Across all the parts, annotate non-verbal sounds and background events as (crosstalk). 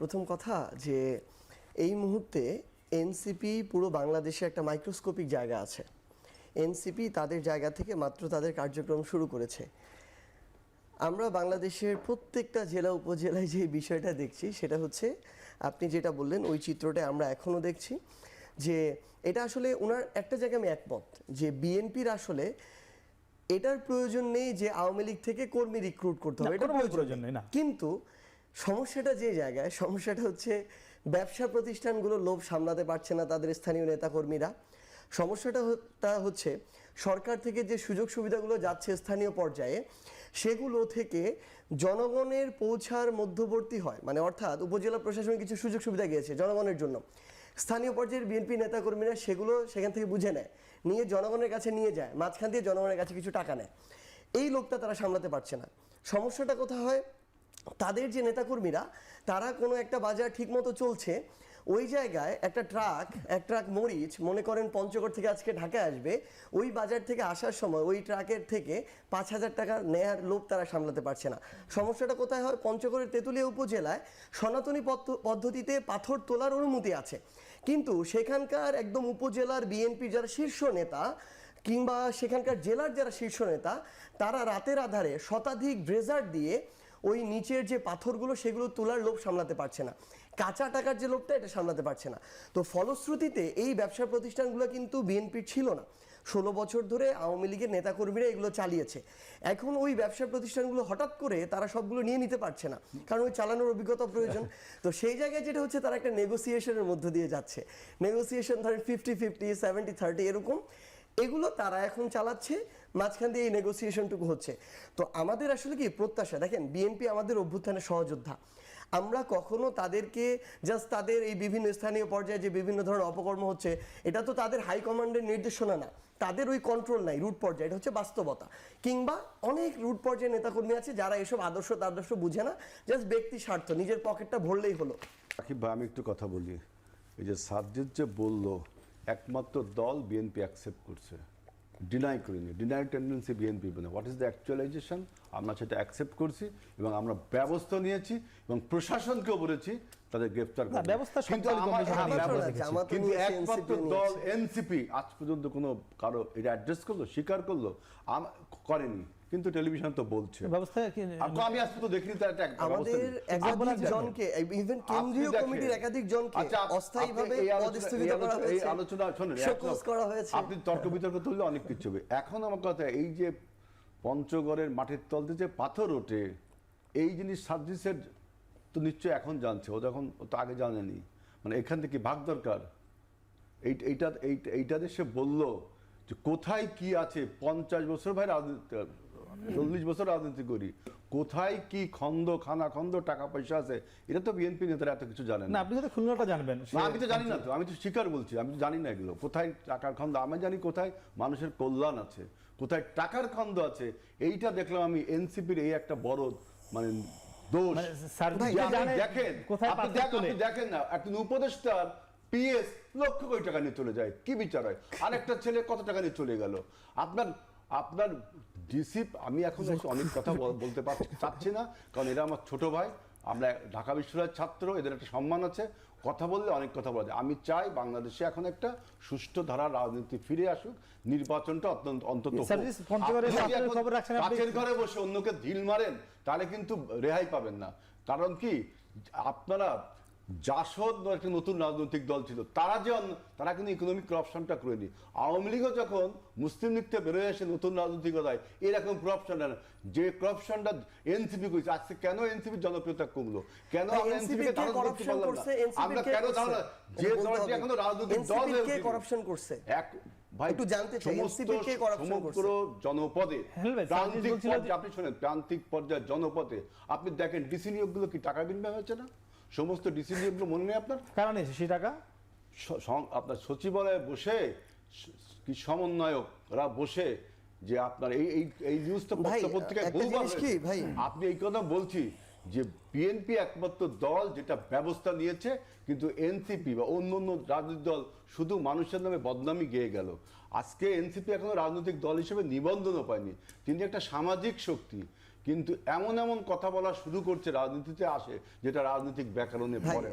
প্রথম কথা যে এই মুহূর্তে এনসিপি পুরো বাংলাদেশে একটা মাইক্রোস্কোপিক জায়গা আছে। এনসিপি তাদের জায়গা থেকে মাত্র তাদের কার্যক্রম শুরু করেছে। আমরা বাংলাদেশের প্রত্যেকটা জেলা উপজেলায় যে বিষয়টা দেখছি সেটা হচ্ছে আপনি যেটা বললেন ওই চিত্রটা আমরা এখনও দেখছি যে এটা আসলে ওনার একটা জায়গায় আমি একমত যে বিএনপির আসলে এটার প্রয়োজন নেই যে আওয়ামী লীগ থেকে কর্মী রিক্রুট করতে হবে। এটা প্রয়োজন নেই, না। কিন্তু সমস্যাটা যে জায়গায়, সমস্যাটা হচ্ছে ব্যবসা প্রতিষ্ঠানগুলো লোভ সামলাতে পারছে না তাদের স্থানীয় নেতাকর্মীরা। সমস্যাটা হচ্ছে সরকার থেকে যে সুযোগ সুবিধাগুলো যাচ্ছে স্থানীয় পর্যায়ে, সেগুলো থেকে জনগণের পৌঁছার মধ্যবর্তী হয়। মানে অর্থাৎ উপজেলা প্রশাসনে কিছু সুযোগ সুবিধা গিয়েছে জনগণের জন্য। স্থানীয় পর্যায়ের বিএনপি নেতাকর্মীরা সেগুলো সেখান থেকে বুঝে নেয়, নিয়ে জনগণের কাছে নিয়ে যায়, মাঝখান দিয়ে জনগণের কাছে কিছু টাকা নেয়। এই লোকটা তারা সামলাতে পারছে না। সমস্যাটা কোথায় হয়? তাদের যে নেতাকর্মীরা, তারা কোনো একটা বাজার ঠিকমতো চলছে, ওই জায়গায় একটা ট্রাক, এক ট্রাক মরিচ, মনে করেন পঞ্চগড় থেকে আজকে ঢাকায় আসবে, ওই বাজার থেকে আসার সময় ওই ট্রাকের থেকে পাঁচ হাজার টাকা নেয়ার লোভ তারা সামলাতে পারছে না। সমস্যাটা কোথায় হয়? পঞ্চগড়ের তেঁতুলিয়া উপজেলায় সনাতনী পদ্ধ- পদ্ধতিতে পাথর তোলার অনুমতি আছে। কিন্তু সেখানকার একদম উপজেলার বিএনপি যারা শীর্ষ নেতা কিংবা সেখানকার জেলার যারা শীর্ষ নেতা, তারা রাতের আধারে শতাধিক ড্রেজার দিয়ে ওই নিচের যে পাথরগুলো, সেগুলো তোলার লোভ সামলাতে পারছে না। কাঁচা টাকার যে লোভটা, এটা সামলাতে পারছে না। তো ফলশ্রুতিতে এই ব্যবসা প্রতিষ্ঠানগুলো কিন্তু বিএনপির ছিল না। ষোলো বছর ধরে আওয়ামী লীগের নেতাকর্মীরা এগুলো চালিয়েছে। এখন ওই ব্যবসা প্রতিষ্ঠানগুলো হঠাৎ করে তারা সবগুলো নিয়ে নিতে পারছে না। কারণ ওই চালানোর অভিজ্ঞতা প্রয়োজন। তো সেই জায়গায় যেটা হচ্ছে, তারা একটা নেগোসিয়েশনের মধ্য দিয়ে যাচ্ছে। নেগোসিয়েশন ধরেন ফিফটি ফিফটি সেভেন্টি থার্টি এরকম। এগুলো তারা এখন চালাচ্ছে। মাঝখান দিয়ে এই নেগোসিয়েশনটুকু হচ্ছে। তো আমাদের আসলে কি প্রত্যাশা? দেখেন বিএনপি আমাদের অভ্যুত্থানের সহযোদ্ধা। আমরা কখনো তাদেরকে জাস্ট তাদের এই বিভিন্ন স্থানীয় পর্যায়ে যে বিভিন্ন ধরনের অপকর্ম হচ্ছে, এটা তো তাদের হাইকমান্ডের নির্দেশনা না। তাদের ওই কন্ট্রোল নাই রুট পর্যায়ে। এটা হচ্ছে বাস্তবতা। কিংবা অনেক রুট পর্যায়ে নেতাকর্মী আছে যারা এসব আদর্শ তাদর্শ বুঝে না জাস্ট ব্যক্তি স্বার্থ, নিজের পকেটটা ভরলেই হলো। রাকিব ভাই, আমি একটু কথা বলি। এই যে সাবজেক্ট যে বলল, একমাত্র দল বিএনপি অ্যাকসেপ্ট করছে। ডিনাই করিনি ডিনাই টেন্ডেন্সি বিএনপি না হোয়াট ইজ দ্য অ্যাকচুয়ালাইজেশন আমরা সেটা অ্যাকসেপ্ট করছি এবং আমরা ব্যবস্থা নিয়েছি এবং প্রশাসনকেও বলেছি তাদের গ্রেফতার কিন্তু হ্যাঁ, একমাত্র দল এনসিপি আজ পর্যন্ত কোনো কারও এটা অ্যাড্রেস করল স্বীকার করল করেনি। কিন্তু টেলিভিশন তো বলছে। ব্যবস্থা কি- আমি আজ পর্যন্ত দেখিনি তার একটা আমাদের। একাধিক জনকে ইভেন কেন্দ্রীয় কমিটির একাধিক জনকে আচ্ছা, অস্থায়ীভাবে পদস্থগিত করা আলোচনা- এই আলোচনা শোনেন করা হয়েছে। আপনি তর্ক বিতর্ক তুললে অনেক কিছু হবে। এখন আমার কথা এই যে পঞ্চগড়ের মাটির তলতে যে পাথর ওঠে এই জিনিস সার্ভিসের তো নিশ্চয়ই এখন জানছে। ও যখন ও তো আগে জানেনি। মানে এখান থেকে ভাগ দরকার। এই এইটা এই- এইটাতে সে বলল যে কোথায় কি আছে? পঞ্চাশ বছর ভাই রাজনীতি চল্লিশ বছর রাজনীতি করি। কোথায় কি খন্দ খানা খন্দ টাকা পয়সা আছে এটা তো বিএনপি নেতারা এত কিছু জানেন না। আপনি যদি খুলনাটা জানবেন। না আমি তো জানি না তো আমি তো স্বীকার বলছি আমি তো জানি না এগুলো। কোথায় টাকার খন্দ আমি জানি কোথায় মানুষের কল্যাণ আছে কোথায় টাকার খন্দ আছে এইটা দেখলাম আমি এনসিপির এই একটা বড় মানে দোষ। মানে দেখেন। আপনি দেখেন না একজন উপদেষ্টার পিএস লক্ষ কোটি টাকা নিয়ে চলে যায় কি বিচার হয়? আরেকটা ছেলে কত টাকা নিয়ে চলে গেল? আপনার আপনার ডিসি আমি এখন অনেক কথা বলতে পারছি চাচ্ছি না কারণ এরা আমার ছোট ভাই আমরা ঢাকা বিশ্ববিদ্যালয়ের ছাত্র এদের একটা সম্মান আছে। কথা বললে অনেক কথা বলা যায়। আমি চাই বাংলাদেশে এখন একটা সুষ্ঠু ধারার রাজনীতি ফিরে আসুক নির্বাচনটা অত্যন্ত অন্তত? কাছের ঘরে বসে অন্যকে ঢিল মারেন তাহলে কিন্তু রেহাই পাবেন না। কারণ কি আপনারা জাসদ একটা নতুন রাজনৈতিক দল ছিল। তারা যে তারা কিন্তু ইকোনমিক করাপশনটা করেনি। আওয়ামী লীগও যখন মুসলিম লীগ থেকে বেরোয় এসে নতুন রাজনৈতিকতায় এরকম করাপশন যে করাপশনটা এনসিপি করেছে আজকে কেন এনসিপি জনপ্রিয়তা কমলো? কেন আমরা কেন ধারণা যে দলটি। এখনও রাজনৈতিক দল হয়ে করছে? এক ভাই একটু জানতে চাই, সমস্ত কে corruption করছে? জনপদে হ্যাঁ প্রান্তিক সার্জিস বলছিল যে- পর্যায়ে আপনি শোনেন প্রান্তিক পর্যায়ে জনপদে আপনি দেখেন ডিসি নিয়োগগুলো কি টাকা বিনিময় হয়েছে না? সমস্ত ডিসি নিয়োগগুলো মনে নেই আপনার? কারণ এসে সেই টাকা? আপনার সচিবালয়ে বসে কি সমন্বয়করা বসে যে আপনার এই এই এই নিউজটা ভাই, পত্রিকায়। ভাই? আপনি এই কথা বলছি যে বিএনপি একমাত্র দল যেটা ব্যবস্থা নিয়েছে কিন্তু এনসিপি বা অন্য অন্য রাজনৈতিক দল শুধু মানুষের নামে বদনামি গেয়ে গেল। আজকে এনসিপি এখনও রাজনৈতিক দল হিসেবে নিবন্ধনও পায়নি। তিনি একটা সামাজিক শক্তি। কিন্তু এমন এমন কথা বলা শুরু করছে রাজনীতিতে আসে যেটা রাজনৈতিক ব্যাকরণে ভাই, পড়ে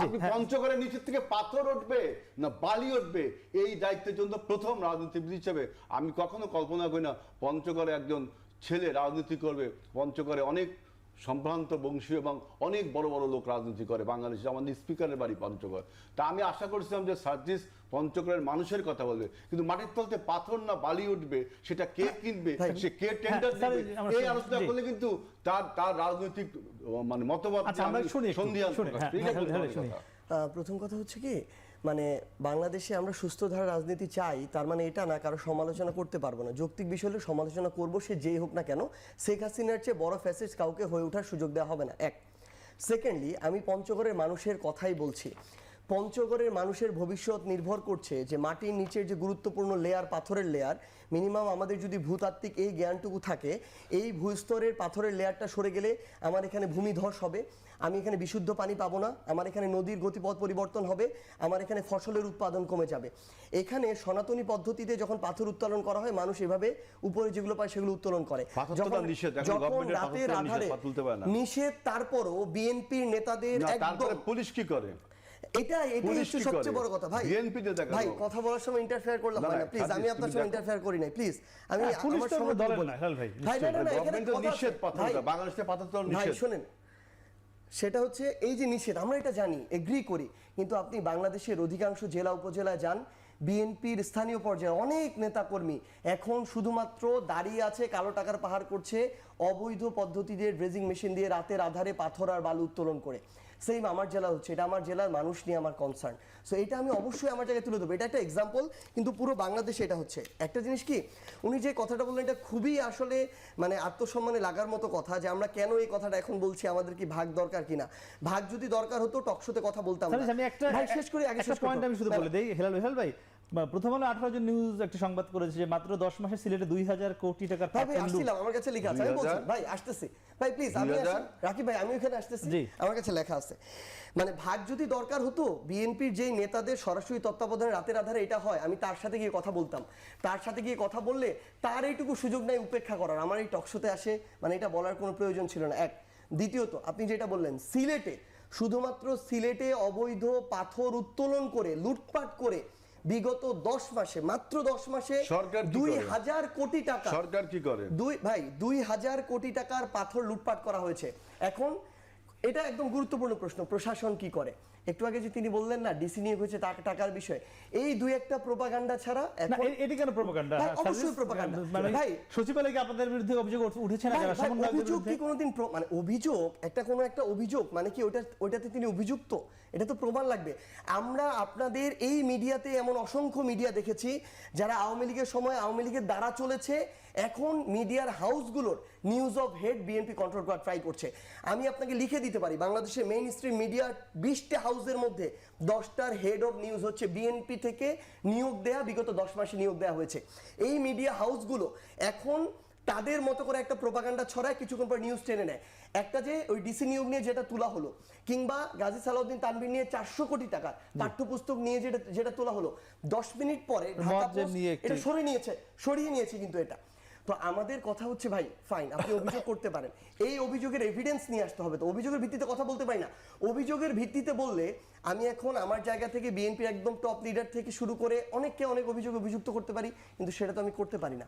আপনি হ্যাঁ। পঞ্চগড়ের নিচের থেকে পাথর উঠবে না বালি উঠবে? এই দায়িত্বের জন্য প্রথম রাজনীতিবিদ হিসেবে। আমি কখনো কল্পনা করি না পঞ্চগড়ে একজন ছেলে রাজনীতি করবে। পঞ্চগড়ে অনেক সম্ভ্রান্ত বংশীয় এবং অনেক বড় বড় লোক রাজনীতি করে বাংলাদেশে আমাদের স্পিকারের বাড়ি পঞ্চগড়। তা আমি আশা করছিলাম যে সার্জিস পঞ্চগড়ের মানুষের কথা বলবে কিন্তু মাটির তলতে পাথর না বালি উঠবে সেটা কে কিনবে ভাই, সে কে টেন্ডার স্যার, দিবে এই আলোচনা করলে কিন্তু তার তার রাজনৈতিক মানে মতবাদ আচ্ছা, প্রকাশ। হ্যাঁ, হ্যাঁ, হ্যাঁ। প্রথম কথা হচ্ছে কি মানে বাংলাদেশে আমরা সুস্থ ধারা রাজনীতি চাই, তার মানে এটা না কারও সমালোচনা করতে পারব না। যৌক্তিক বিষয় হলে সমালোচনা করব সে যেই হোক না কেন, শেখ হাসিনার চেয়ে বড় ফ্যাসেজ কাউকে হয়ে ওঠার সুযোগ দেওয়া হবে না। এক। সেকেন্ডলি আমি পঞ্চগড়ের মানুষের কথাই বলছি। পঞ্চগড়ের মানুষের ভবিষ্যৎ নির্ভর করছে যে মাটির নিচের যে গুরুত্বপূর্ণ লেয়ার পাথরের লেয়ার মিনিমাম আমাদের যদি ভূতাত্ত্বিক এই জ্ঞানটুকু থাকে এই ভূস্তরের পাথরের লেয়ারটা সরে গেলে আমার এখানে ভূমিধস হবে আমি এখানে বিশুদ্ধ পানি পাবো না আমার এখানে নদীর গতিপথ পরিবর্তন হবে আমার এখানে ফসলের উৎপাদন কমে যাবে। এখানে সনাতনী পদ্ধতিতে যখন পাথর উত্তোলন করা হয় মানুষ এভাবে উপরে যেগুলো পায় সেগুলো উত্তোলন করে। যখন নিষেধ, রাতের আধারে তারপরও বিএনপির নেতাদের পুলিশ কি করে? এটা এটাই হচ্ছে সবচেয়ে বড় কথা। ভাই তে দেখানো। ভাই কথা বলার সময় ইন্টারফেয়ার করলে না, প্লিজ আমি আপনার সঙ্গে ইন্টারফেয়ার করি নাই। প্লিজ আমি হ্যাঁ, আমার তো সময় না, হেলাল ভাই, ভাই না না এখানে। নিষেধ পাথর। বাংলাদেশে পাথর তোলা ভাই নিষেধ। শোনেন। সেটা হচ্ছে এই যে নিষেধ আমরা এটা জানি এগ্রি করি। কিন্তু আপনি বাংলাদেশের অধিকাংশ জেলা উপজেলায় যান বিএনপির স্থানীয় পর্যায়ে অনেক নেতাকর্মী এখন শুধুমাত্র দাঁড়িয়ে আছে কালো টাকার পাহাড় করছে অবৈধ পদ্ধতিতে ড্রেজিং মেশিন দিয়ে রাতের আধারে পাথর আর বালু উত্তোলন করে। সেম আমার জেলা হচ্ছে এটা আমার জেলার মানুষ নিয়ে আমার কনসার্ন সো এটা আমি অবশ্যই আমার জায়গায় তুলে দেবো এটা একটা এক্সাম্পল কিন্তু পুরো বাংলাদেশে এটা হচ্ছে। একটা জিনিস কি উনি যে কথাটা বললেন এটা খুবই আসলে মানে আত্মসম্মানে লাগার মতো কথা যে আমরা কেন এই কথাটা এখন বলছি আমাদের কি ভাগ দরকার কিনা? ভাগ যদি দরকার হতো টকশোতে কথা বলতাম আমি একটা ভাই শেষ করি আগে শেষ পয়েন্ট আমি শুধু হবে। বলে দেই হেলাল হেলাল ভাই প্রথম আলো আঠারো জন নিউজ একটা সংবাদ করেছে যে মাত্র দশ মাসে সিলেটে দুই হাজার কোটি টাকার ভাই আসছিলাম আমার কাছে লেখা আছে আমি বলছি ভাই আসতেছি। ভাই প্লিজ আমি 2000 আসি। রাকিব ভাই আমি ওখানে আসতেছি। আমার কাছে লেখা আছে মানে ভাগ যদি দরকার হতো বিএনপির যেই নেতাদের সরাসরি তত্ত্বাবধানে রাতের আধারে এটা হয় আমি তার সাথে গিয়ে কথা বলতাম। তার সাথে গিয়ে কথা বললে তার এইটুকু সুযোগ নাই উপেক্ষা করার। আমার এই টকশোতে আসে মানে এটা বলার কোনো প্রয়োজন ছিল না। এক। দ্বিতীয়ত আপনি যেটা বললেন সিলেটে শুধুমাত্র সিলেটে অবৈধ পাথর উত্তোলন করে লুটপাট করে বিগত দশ মাসে মাত্র দশ মাসে সরকার দুই হাজার কোটি টাকা। সরকার কি করে? দুই ভাই দুই হাজার কোটি টাকার পাথর লুটপাট করা হয়েছে। এখন এটা একদম গুরুত্বপূর্ণ প্রশ্ন প্রশাসন কি করে? একটু আগে যে তিনি বললেন না ডিসি নিয়োগ হয়েছে টাকার বিষয় এই দুই একটা প্রোপাগান্ডা ছাড়া এটি কেন প্রোপাগান্ডা অবশ্যই propaganda। মানে ভাই, সচিবালয় কি আপনাদের বিরুদ্ধে অভিযোগ উঠেছে না যারা? অভিযোগ কি কোনোদিন মানে অভিযোগ একটা কোনো একটা অভিযোগ মানে কি ওটা ওটাতে তিনি অভিযুক্ত? এটা তো প্রমাণ লাগবে। আমরা আপনাদের এই মিডিয়াতে এমন অসংখ্য মিডিয়া দেখেছি, যারা আওয়ামী লীগের সময় আওয়ামী লীগের দ্বারা চলেছে, এখন মিডিয়ার হাউসগুলোর news of head BNP control করার ট্রাই করছে। আমি আপনাকে লিখে দিতে পারি, বাংলাদেশের মেইন স্ট্রিম মিডিয়ার বিশটা হাউসের মধ্যে দশটার হেড অফ নিউজ হচ্ছে বিএনপি থেকে নিয়োগ দেয়া, বিগত দশ মাসে নিয়োগ দেওয়া হয়েছে। এই মিডিয়া হাউসগুলো এখন তাদের মতো করে একটা প্রোপাগান্ডা ছড়ায় কিছুক্ষণ পর নিউজ টেনে নেয়। একটা যে ওই ডিসি নিয়োগ নিয়ে যেটা তোলা হলো কিংবা গাজী সালাউদ্দিন তানভীর নিয়ে চারশো কোটি টাকা পাঠ্যপুস্তক নিয়ে যেটা যেটা তোলা হলো দশ মিনিট পরে এটা সরিয়ে নিয়েছে সরিয়ে নিয়েছে কিন্তু এটা। তো আমাদের কথা হচ্ছে ভাই ফাইন আপনি (laughs) অভিযোগ করতে পারেন। এই অভিযোগের এভিডেন্স নিয়ে আসতে হবে তো অভিযোগের ভিত্তিতে কথা বলতে পারি না। অভিযোগের ভিত্তিতে বললে আমি এখন আমার জায়গা থেকে বিএনপির একদম টপ লিডার থেকে শুরু করে অনেককে অনেক অভিযোগ অভিযুক্ত করতে পারি কিন্তু সেটা তো আমি করতে পারি না।